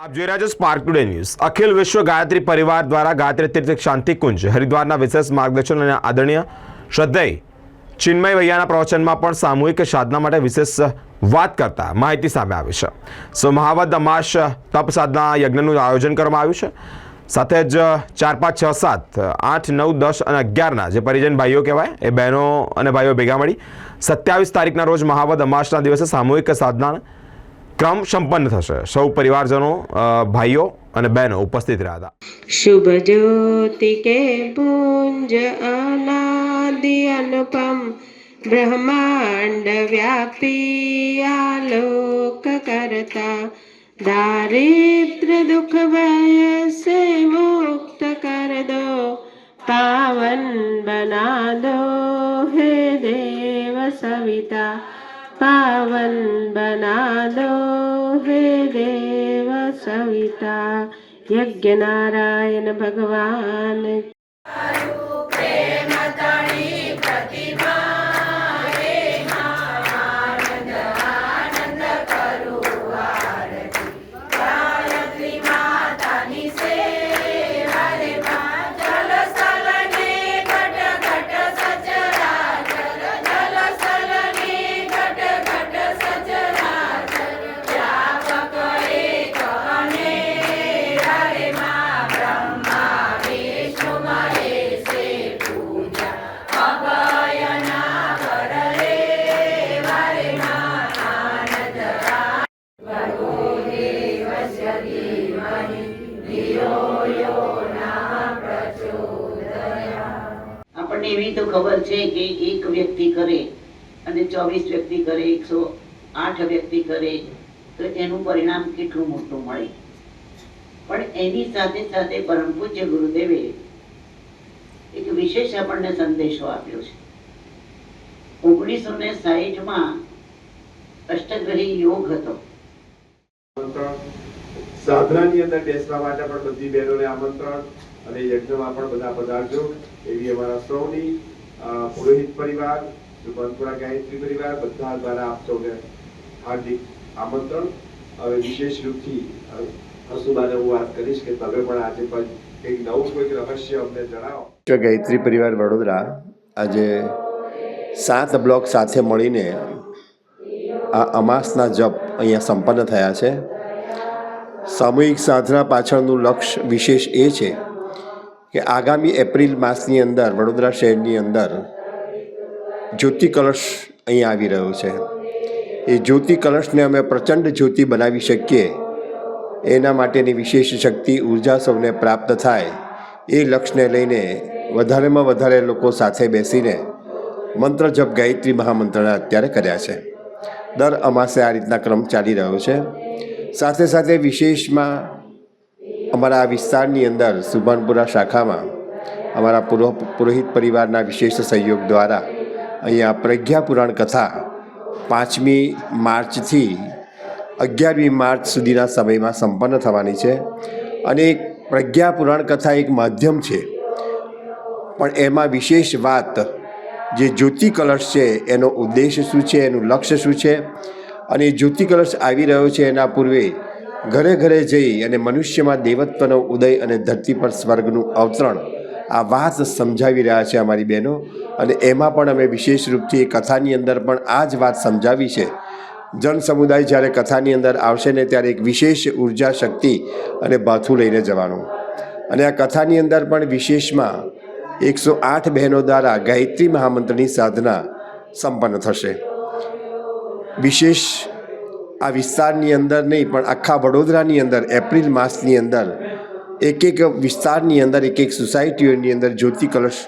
આપ જોઈ રહ્યા છો સ્પાર્ક ટુડે ન્યૂઝ અખિલ વિશ્વ ગાયત્રી પરિવાર દ્વારા ગાયત્રી તીર્થ શાંતિકુંજ હરિદ્વારના વિશેષ માર્ગદર્શન અને આદરણીય શ્રદ્ધેય ચિન્મય વૈયાના પ્રવચનમાં પણ સામૂહિક સાધના માટે વિશેષ વાત કરતા માહિતી સામે આવી છે. સો મહાવદ અમાસ તપ સાધના યજ્ઞનું આયોજન કરવામાં આવ્યું છે. સાથે જ ચાર પાંચ છ સાત આઠ નવ દસ અને અગિયારના જે પરિજન ભાઈઓ કહેવાય, એ બહેનો અને ભાઈઓ ભેગા મળી સત્યાવીસ તારીખના રોજ મહાવદ અમાસના દિવસે સામૂહિક સાધના ક્રમ સંપન્ન થશે. સૌ પરિવારજનો ભાઈઓ અને બહેનો ઉપસ્થિત રહ્યા હતા. શુભ જ્યોતિ કે પુંજ અનાદિ અનુપમ બ્રહ્માંડ વ્યાપી આલોક કરતા. દારિદ્ર દુઃખ ભયસે મુક્ત કર દો. પાવન બના દો હે દેવ સવિતા. पावन बना दो हे देव सविता यज्ञ नारायण भगवान આપણને એવી તો ખબર છે કે એક વ્યક્તિ કરે અને ચોવીસ વ્યક્તિ કરે, એકસો આઠ વ્યક્તિ કરે, તો એનું પરિણામ કેટલું મોટું મળે? પણ એની સાથે સાથે પરમ પૂજ્ય ગુરુદેવે એક વિશેષ આપણને સંદેશો આપ્યો છે. ઓગણીસો ને સાહીઠમાં અષ્ટગ્રહી યોગ હતો. સાધનાની અંદર બેસવા માટે પણ બધી બહેનોને આમંત્રણ અને યજ્ઞમાં પણ બધા પધારજો. એવી અમારા સૌની પુરોહિત પરિવાર સુભાનપુરા ગાયત્રી પરિવાર, બધા દ્વારા આપ સૌને હાર્દિક આમંત્રણ. હવે વિશેષ રૂપથી હસુબાને હું વાત કરીશ કે તમે પણ આજે પણ એક નવું, કોઈક રહસ્ય અમને જણાવો. ગાયત્રી પરિવાર વડોદરા આજે સાત બ્લોક સાથે મળીને આ અમાસના જપ અહીંયા સંપન્ન થયા છે. સામૂહિક સાધના પાછળનું લક્ષ્ય વિશેષ એ છે કે આગામી એપ્રિલ માસની અંદર, વડોદરા શહેરની અંદર જ્યોતિ કલશ અહીં આવી રહ્યો છે. એ જ્યોતિ કલશને અમે પ્રચંડ જ્યોતિ બનાવી શકીએ. એના માટેની વિશેષ શક્તિ, ઊર્જા સૌને પ્રાપ્ત થાય. એ લક્ષ્યને લઈને વધારેમાં વધારે લોકો સાથે બેસીને મંત્ર જપ ગાયત્રી મહામંત્રના અત્યારે કર્યા છે. દર અમાસે આ રીતના ક્રમ ચાલી રહ્યો છે. સાથે સાથે વિશેષમાં અમારા આ વિસ્તારની અંદર સુભાનપુરા શાખામાં અમારા પુરો, પુરોહિત પરિવારના વિશેષ સહયોગ દ્વારા અહીંયા પ્રજ્ઞા પુરાણ કથા પાંચમી માર્ચથી અગિયારમી માર્ચ સુધીના સમયમાં સંપન્ન થવાની છે. અને પ્રજ્ઞા પુરાણ કથા એક માધ્યમ છે. પણ એમાં વિશેષ વાત જે જ્યોતિ કલશ છે, એનો ઉદ્દેશ શું છે, એનું લક્ષ્ય શું છે અને જ્યોતિ કલશ આવી રહ્યો છે એના પૂર્વે ઘરે ઘરે જઈ અને મનુષ્યમાં દેવત્વનો ઉદય અને ધરતી પર સ્વર્ગનું અવતરણ આ વાત સમજાવી રહ્યા છે અમારી બહેનો. અને એમાં પણ અમે વિશેષ રૂપથી કથાની અંદર પણ આ જ વાત સમજાવી છે. જન સમુદાય જ્યારે કથાની અંદર આવશે ને ત્યારે એક વિશેષ ઊર્જા શક્તિ અને ભાથું લઈને જવાનું. અને આ કથાની અંદર પણ વિશેષમાં એકસો આઠ બહેનો દ્વારા ગાયત્રી મહામંત્રની સાધના સંપન્ન થશે. વિશેષ આ વિસ્તારની અંદર નહીં, પણ આખા વડોદરાની અંદર, એપ્રિલ માસની અંદર એક એક વિસ્તારની અંદર એક એક સોસાયટીઓની અંદર જ્યોતિ કલશ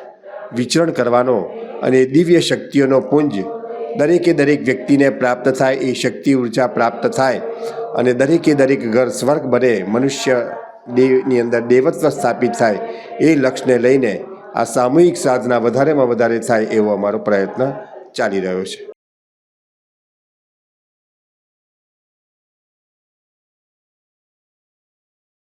વિચરણ કરવાનો અને દિવ્ય શક્તિઓનો પુંજ દરેકે દરેક વ્યક્તિને પ્રાપ્ત થાય, એ શક્તિ ઊર્જા પ્રાપ્ત થાય અને દરેકે દરેક ઘર સ્વર્ગ બને, મનુષ્ય દેવની અંદર દેવત્વ સ્થાપિત થાય, એ લક્ષ્યને લઈને આ સામૂહિક સાધના વધારેમાં વધારે થાય એવો અમારો પ્રયત્ન ચાલી રહ્યો છે.